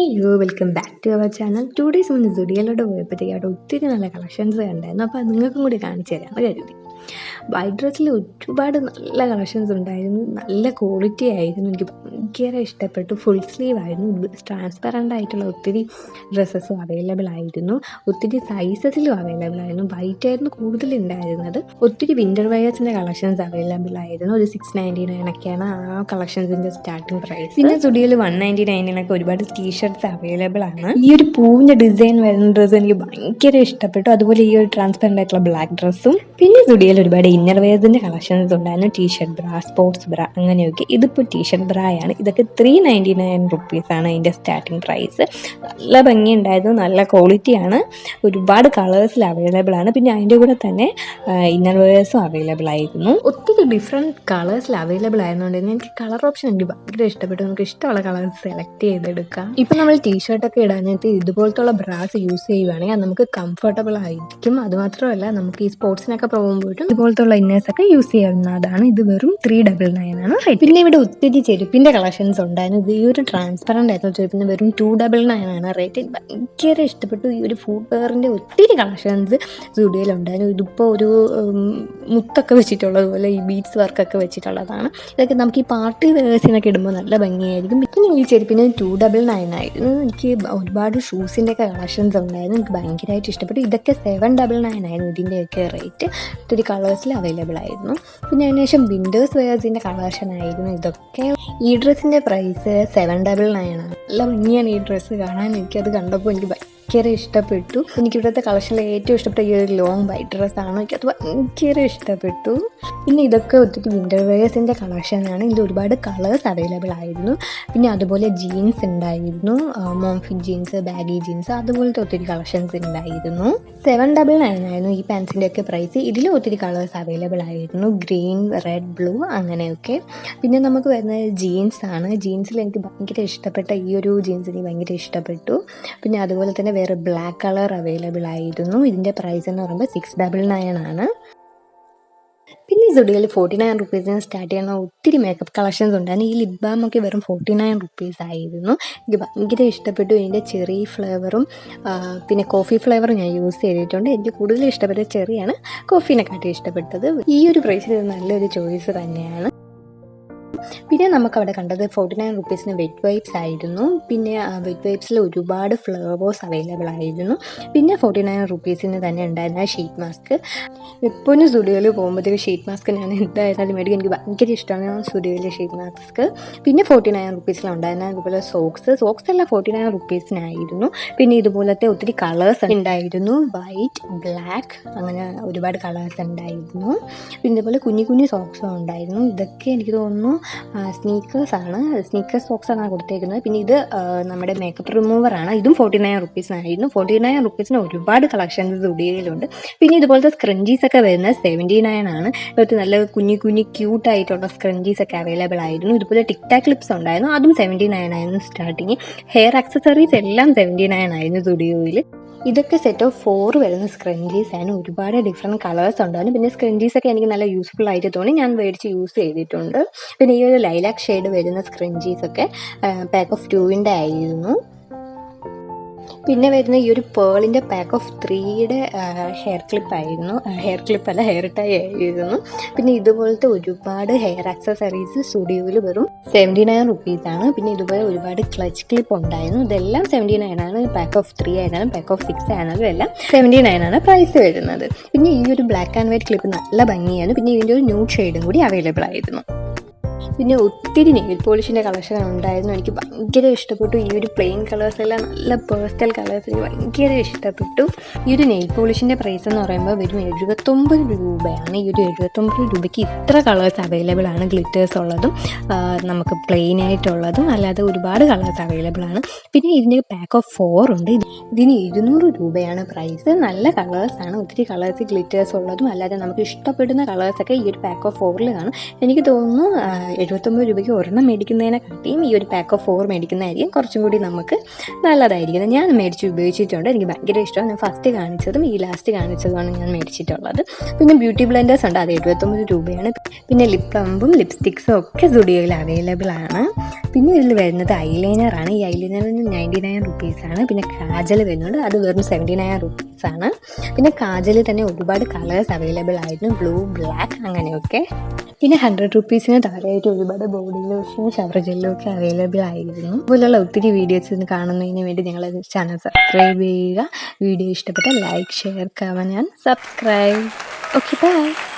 Hello welcome back to our channel two days മുന്നേ സുഡിയലോട് പോയപ്പോഴത്തേക്ക് അവിടെ ഒത്തിരി നല്ല കളക്ഷൻസ് കണ്ടായിരുന്നു. അപ്പോൾ അത് നിങ്ങൾക്കും കൂടി കാണിച്ചു തരാമെന്ന് കരുതി വൈറ്റ് ഡ്രസ്സിൽ ഒരുപാട് നല്ല കളക്ഷൻസ് ഉണ്ടായിരുന്നു. നല്ല ക്വാളിറ്റി ആയിരുന്നു. എനിക്ക് ഭയങ്കര ഇഷ്ടപ്പെട്ടു. ഫുൾ സ്ലീവ് ആയിരുന്നു. ട്രാൻസ്പെറന്റ് ആയിട്ടുള്ള ഒത്തിരി ഡ്രസ്സസും അവൈലബിൾ ആയിരുന്നു. ഒത്തിരി സൈസസിലും അവൈലബിൾ ആയിരുന്നു. വൈറ്റ് ആയിരുന്നു കൂടുതൽ ഉണ്ടായിരുന്നത്. ഒത്തിരി വിന്റർ വെയേഴ്സിന്റെ കളക്ഷൻസ് അവൈലബിൾ ആയിരുന്നു. ഒരു സിക്സ് നയന്റി നയൻ ഒക്കെയാണ് ആ കളക്ഷൻസിന്റെ സ്റ്റാർട്ടിംഗ് പ്രൈസ് പിന്നെ സ്റ്റുഡിയോയിൽ വൺ നയന്റി നയനിലൊക്കെ ഒരുപാട് ടീഷർട്ട്സ് അവൈലബിൾ ആണ്. ഈ ഒരു പൂവിന്റെ ഡിസൈൻ വരുന്ന ഡ്രസ്സ് എനിക്ക് ഭയങ്കര ഇഷ്ടപ്പെട്ടു. അതുപോലെ ഈ ഒരു ട്രാൻസ്പെറന്റ് ആയിട്ടുള്ള ബ്ലാക്ക് ഡ്രസ്സും പിന്നെ സ്റ്റുഡിയോയിൽ ഒരുപാട് ഇന്നർ വെയർസിന്റെ കളക്ഷൻസ് ഉണ്ടായിരുന്നു. T shirt bra sports bra അങ്ങനെയൊക്കെ. ഇതിപ്പോൾ ടീഷർട്ട് ബ്രയാണ് ഇതൊക്കെ ത്രീ നയന്റി നയൻ റുപ്പീസാണ് അതിന്റെ സ്റ്റാർട്ടിങ് പ്രൈസ് നല്ല ഭംഗിയുണ്ടായിരുന്നു നല്ല ക്വാളിറ്റിയാണ് ഒരുപാട് കളേഴ്സിൽ അവൈലബിൾ ആണ്. പിന്നെ അതിന്റെ കൂടെ തന്നെ ഇന്നർ വെയേഴ്സും അവൈലബിൾ ആയിരുന്നു. ഒത്തിരി ഡിഫറെന്റ് കളേഴ്സിൽ അവൈലബിൾ ആയതുകൊണ്ട് തന്നെ എനിക്ക് കളർ ഓപ്ഷൻ എനിക്ക് ഭയങ്കര ഇഷ്ടപ്പെട്ടു. നമുക്ക് ഇഷ്ടമുള്ള കളർ സെലക്ട് ചെയ്തെടുക്കാം. ഇപ്പം നമ്മൾ ടീഷർട്ടൊക്കെ ഇടാനായിട്ട് ഇതുപോലത്തുള്ള ബ്രാസ് യൂസ് ചെയ്യുവാണെങ്കിൽ അത് നമുക്ക് കംഫർട്ടബിൾ ആയിരിക്കും. അതുമാത്രമല്ല നമുക്ക് ഈ സ്പോർട്സിനൊക്കെ പോകുമ്പോഴും ഇതുപോലത്തുള്ള ഇന്നേഴ്സ് ഒക്കെ യൂസ് ചെയ്യാവുന്നതാണ്. ഇത് വെറും ത്രീ ഡബിൾ നയൻ ആണ്. പിന്നെ ഇവിടെ ഒത്തിരി ചെരുപ്പിന്റെ കളക്ഷൻസ് ഉണ്ടായിരുന്നു ഈ ഒരു ട്രാൻസ്പെറന്റ് ആയിരുന്നു ചെരുപ്പിന് വെറും ടു ഡബിൾ നയൻ ആണ്. റേറ്റ് ഭയങ്കര ഇഷ്ടപ്പെട്ടു. ഈ ഒരു ഫുഡ് വെയറിന്റെ ഒത്തിരി കളക്ഷൻസ് സ്റ്റുഡിയോയിലുണ്ടായിരുന്നു ഇതിപ്പോൾ ഒരു മുത്തൊക്കെ വെച്ചിട്ടുള്ളതുപോലെ ഈ ബീഡ്സ് വർക്കൊക്കെ വെച്ചിട്ടുള്ളതാണ്. ഇതൊക്കെ നമുക്ക് ഈ പാർട്ടി വേഴ്സിനൊക്കെ ഇടുമ്പോൾ നല്ല ഭംഗിയായിരിക്കും. പിന്നെ ഈ ചെരുപ്പിന് ടു ഡബിൾ നയൻ ആയിരുന്നു. എനിക്ക് ഒരുപാട് ഷൂസിന്റെ ഒക്കെ കളക്ഷൻസ് ഉണ്ടായിരുന്നു. എനിക്ക് ഭയങ്കരമായിട്ട് ഇഷ്ടപ്പെട്ടു. ഇതൊക്കെ സെവൻ ഡബിൾ നയൻ ആയിരുന്നു. ഇതിന്റെയൊക്കെ റേറ്റ് ഒത്തിരി കളേഴ്സിൽ അവൈലബിൾ ആയിരുന്നു. പിന്നെ അതിനുശേഷം വിൻഡോസ് വെയേഴ്സിന്റെ കളക്ഷൻ ആയിരുന്നു. ഇതൊക്കെ. ഈ ഡ്രസ്സിന്റെ പ്രൈസ് സെവൻ ഡബിൾ നയൻ ആണ്. നല്ല ഭംഗിയാണ് ഈ ഡ്രസ്സ് കാണാൻ. എനിക്കത് കണ്ടപ്പോൾ എനിക്ക് ഭയങ്കര ഇഷ്ടപ്പെട്ടു. എനിക്ക് ഇവിടുത്തെ കളക്ഷനിൽ ഏറ്റവും ഇഷ്ടപ്പെട്ട ഈ ഒരു ലോങ് വൈറ്റ് ഡ്രസ്സാണ് എനിക്കത് ഭയങ്കര ഇഷ്ടപ്പെട്ടു. പിന്നെ ഇതൊക്കെ ഒത്തിരി വിന്റർ വെയേഴ്സിന്റെ കളക്ഷനാണ് ഇതിൽ ഒരുപാട് കളേഴ്സ് അവൈലബിൾ ആയിരുന്നു. പിന്നെ അതുപോലെ ജീൻസ് ഉണ്ടായിരുന്നു. മോംഫിറ്റ് ജീൻസ് ബാഗി ജീൻസ് അതുപോലത്തെ ഒത്തിരി കളക്ഷൻസ് ഉണ്ടായിരുന്നു സെവൻ ഡബിൾ നയൻ ആയിരുന്നു ഈ പാൻസിന്റെയൊക്കെ പ്രൈസ്. ഇതിൽ ഒത്തിരി കളേഴ്സ് അവൈലബിൾ ആയിരുന്നു. ഗ്രീൻ റെഡ് ബ്ലൂ അങ്ങനെയൊക്കെ. പിന്നെ നമുക്ക് വരുന്നത് ജീൻസ് ആണ്. ജീൻസിൽ എനിക്ക് ഭയങ്കര ഇഷ്ടപ്പെട്ട ഈ ഒരു ജീൻസ് എനിക്ക് ഭയങ്കര ഇഷ്ടപ്പെട്ടു. പിന്നെ അതുപോലെ തന്നെ വേറെ ബ്ലാക്ക് കളർ അവൈലബിൾ ആയിരുന്നു. ഇതിന്റെ പ്രൈസ് എന്ന് പറയുമ്പോൾ സിക്സ് ഡബിൾ നയൻ ആണ്. പിന്നെ സുഡിയിൽ ഫോർട്ടി നയൻ റുപ്പീസിന് സ്റ്റാർട്ട് ചെയ്യുന്ന ഒത്തിരി മേക്കപ്പ് കളക്ഷൻസ് ഉണ്ടായിരുന്നു ഈ ലിപ് ബാം ഒക്കെ വെറും ഫോർട്ടി നയൻ റുപ്പീസ് ആയിരുന്നു. എനിക്ക് ഭയങ്കര ഇഷ്ടപ്പെട്ടു. ഇതിന്റെ ചെറി ഫ്ലേവറും പിന്നെ കോഫി ഫ്ലേവറും ഞാൻ യൂസ് ചെയ്തിട്ടുണ്ട്. എനിക്ക് കൂടുതൽ ഇഷ്ടപ്പെട്ട ചെറിയാണ് കോഫീനെക്കാട്ടി ഇഷ്ടപ്പെട്ടത്. ഈ ഒരു പ്രൈസിൽ നല്ലൊരു ചോയ്സ് തന്നെയാണ്. പിന്നെ നമുക്ക് അവിടെ കണ്ടത് ഫോർട്ടി നയൻ റുപ്പീസിന് വെറ്റ് വൈപ്സ് ആയിരുന്നു. പിന്നെ വെറ്റ് വൈപ്സിൽ ഒരുപാട് ഫ്ലേവേഴ്സ് അവൈലബിൾ ആയിരുന്നു. പിന്നെ ഫോർട്ടി നയൻ റുപ്പീസിന് തന്നെ ഉണ്ടായിരുന്ന ഷീറ്റ് മാസ്ക് എപ്പോഴും സ്റ്റുഡിയോയിൽ പോകുമ്പോഴത്തേക്ക് ഷീറ്റ് മാസ്ക് ഞാൻ എന്തായിരുന്നാലും മേടിക്കും. എനിക്ക് ഭയങ്കര ഇഷ്ടമാണ് സ്റ്റുഡിയോയിലെ ഷീറ്റ് മാസ്ക് പിന്നെ ഫോർട്ടി നയൻ റുപ്പീസിലുണ്ടായിരുന്ന അതുപോലെ സോക്സ് സോക്സ് എല്ലാം ഫോർട്ടി നയൻ റുപ്പീസിനായിരുന്നു പിന്നെ ഇതുപോലത്തെ ഒത്തിരി കളേഴ്സ് ഉണ്ടായിരുന്നു. വൈറ്റ് ബ്ലാക്ക് അങ്ങനെ ഒരുപാട് കളേഴ്സ് ഉണ്ടായിരുന്നു. പിന്നെ ഇതുപോലെ കുഞ്ഞു കുഞ്ഞു സോക്സും ഉണ്ടായിരുന്നു. ഇതൊക്കെ എനിക്ക് തോന്നുന്നു സ്നീക്കേഴ്സാണ് സ്നീക്കേഴ്സ് സോക്സാണ് കൊടുത്തേക്കുന്നത്. പിന്നെ ഇത് നമ്മുടെ മേക്കപ്പ് റിമൂവറാണ് ഇതും ഫോർട്ടി നയൻ റുപ്പീസിനായിരുന്നു ഫോർട്ടി നയൻ റുപ്പീസിന് ഒരുപാട് കളക്ഷൻസ് ഉടിയയിലുണ്ട് പിന്നെ ഇതുപോലത്തെ സ്ക്രഞ്ചീസ് ഒക്കെ വരുന്നത് സെവന്റി നയൻ ആണ്. ഇവർക്ക് നല്ല കുഞ്ഞു കുഞ്ഞു ക്യൂട്ട് ആയിട്ടുള്ള സ്ക്രഞ്ചീസ് ഒക്കെ അവൈലബിൾ ആയിരുന്നു. ഇതുപോലെ ടിക് ടാക് ക്ലിപ്സ് ഉണ്ടായിരുന്നു. അതും സെവന്റി നയൻ ആയിരുന്നു സ്റ്റാർട്ടിങ് ഹെയർ ആക്സസറീസ് എല്ലാം സെവന്റി നയൻ ആയിരുന്നു സ്റ്റുഡിയോയിൽ ഇതൊക്കെ സെറ്റ് ഓഫ് ഫോർ വരുന്ന സ്ക്രഞ്ചീസ് ആണ്. ഒരുപാട് ഡിഫറെന്റ് കളേഴ്സ് ഉണ്ടായിരുന്നു പിന്നെ സ്ക്രഞ്ചീസ് ഒക്കെ എനിക്ക് നല്ല യൂസ്ഫുൾ ആയിട്ട് തോന്നി. ഞാൻ മേടിച്ച് യൂസ് ചെയ്തിട്ടുണ്ട്. പിന്നെ ഈ ഒരു ലൈലാക്ക് ഷെയ്ഡ് വരുന്ന സ്ക്രഞ്ചീസ് ഒക്കെ പാക്ക് ഓഫ് ടൂവിന്റെ ആയിരുന്നു. പിന്നെ വരുന്ന ഈ ഒരു പേളിന്റെ പാക്ക് ഓഫ് ത്രീയുടെ ഹെയർ ക്ലിപ്പ് ആയിരുന്നു. ഹെയർ ക്ലിപ്പ് അല്ല ഹെയർ ടൈ ആയിരുന്നു. പിന്നെ ഇതുപോലത്തെ ഒരുപാട് ഹെയർ ആക്സസറീസ് സ്റ്റുഡിയോയിൽ വെറും സെവന്റി നയൻ റുപ്പീസാണ് പിന്നെ ഇതുപോലെ ഒരുപാട് ക്ലച്ച് ക്ലിപ്പ് ഉണ്ടായിരുന്നു. ഇതെല്ലാം സെവന്റി നയൻ ആണ്. പാക്ക് ഓഫ് ത്രീ ആയിരുന്നാലും പാക്ക് ഓഫ് സിക്സ് ആയിരുന്നാലും എല്ലാം സെവന്റി നയൻ ആണ് പ്രൈസ് വരുന്നത്. പിന്നെ ഈ ഒരു ബ്ലാക്ക് ആൻഡ് വൈറ്റ് ക്ലിപ്പ് നല്ല ഭംഗിയാണ്. പിന്നെ ഇതിന്റെ ഒരു ന്യൂ ഷെയ്ഡും കൂടി അവൈലബിൾ ആയിരുന്നു. പിന്നെ ഒത്തിരി നെയിൽ പോളിഷിന്റെ കളക്ഷൻ ഉണ്ടായിരുന്നു. എനിക്ക് ഭയങ്കര ഇഷ്ടപ്പെട്ടു. ഈ ഒരു പ്ലെയിൻ കളേഴ്സെല്ലാം നല്ല പേഴ്സണൽ കളേഴ്സ് എനിക്ക് ഭയങ്കര ഇഷ്ടപ്പെട്ടു. ഈ ഒരു നെയിൽ പോളിഷിന്റെ പ്രൈസ് എന്ന് പറയുമ്പോൾ വെറും എഴുപത്തൊമ്പത് രൂപയാണ്. ഈ ഒരു എഴുപത്തൊമ്പത് രൂപയ്ക്ക് ഇത്ര കളേഴ്സ് അവൈലബിൾ ആണ് ഗ്ലിറ്റേഴ്സ് ഉള്ളതും നമുക്ക് പ്ലെയിൻ ആയിട്ടുള്ളതും. അല്ലാതെ ഒരുപാട് കളേഴ്സ് അവൈലബിൾ ആണ്. പിന്നെ ഇതിന്റെ പാക്ക് ഓഫ് ഫോർ ഉണ്ട്. ഇതിന് ഇരുന്നൂറ് രൂപയാണ് പ്രൈസ് നല്ല കളേഴ്സ് ആണ്. ഒത്തിരി കളേഴ്സ് ഗ്ലിറ്റേഴ്സ് ഉള്ളതും. അല്ലാതെ നമുക്ക് ഇഷ്ടപ്പെടുന്ന കളേഴ്സൊക്കെ ഈ ഒരു പാക്ക് ഓഫ് ഫോറിൽ കാണും. എനിക്ക് തോന്നുന്നു എഴുപത്തൊമ്പത് രൂപയ്ക്ക് ഒരെണ്ണം മേടിക്കുന്നതിനെക്കാട്ടിയും ഈ ഒരു പാക്ക് ഓഫ് ഫോർ മേടിക്കുന്നതായിരിക്കും. കുറച്ചും കൂടി നമുക്ക് നല്ലതായിരിക്കും. ഞാൻ മേടിച്ച് ഉപയോഗിച്ചിട്ടുണ്ട്. എനിക്ക് ഭയങ്കര ഇഷ്ടമാണ്. ഞാൻ ഫസ്റ്റ് കാണിച്ചതും ഈ ലാസ്റ്റ് കാണിച്ചതുമാണ് ഞാൻ മേടിച്ചിട്ടുള്ളത്. പിന്നെ ബ്യൂട്ടി ബ്ലെൻഡേഴ്സ് ഉണ്ട്. അത് എഴുപത്തൊമ്പത് രൂപയാണ്. പിന്നെ ലിപ് പ്ലംബും ലിപ്സ്റ്റിക്സും ഒക്കെ സ്റ്റുഡിയോയിൽ അവൈലബിൾ ആണ്. പിന്നെ ഇതിൽ വരുന്നത് ഐലൈനറാണ് ഈ ഐലൈനറിന് നയന്റി നയൻ റുപ്പീസാണ് പിന്നെ കാജൽ വരുന്നുണ്ട്. അത് വെറും സെവന്റി നയൻ റുപ്പീസാണ് പിന്നെ കാജലിൽ തന്നെ ഒരുപാട് കളേഴ്സ് അവൈലബിൾ ആയിരുന്നു. ബ്ലൂ ബ്ലാക്ക് അങ്ങനെയൊക്കെ. പിന്നെ ഹൺഡ്രഡ് റുപ്പീസിന് താഴെയായിട്ട് ഒരുപാട് ബോഡി ലോഷനും ഷവർ ജെല്ലും ഒക്കെ അവൈലബിൾ ആയിരുന്നു. അതുപോലുള്ള ഒത്തിരി വീഡിയോസ് കാണുന്നതിന് വേണ്ടി നിങ്ങൾ ചാനൽ സബ്സ്ക്രൈബ് ചെയ്യുക. വീഡിയോ ഇഷ്ടപ്പെട്ട ലൈക്ക് ഷെയർ കമൻ ഞാൻ സബ്സ്ക്രൈബ് ഓക്കെ ബൈ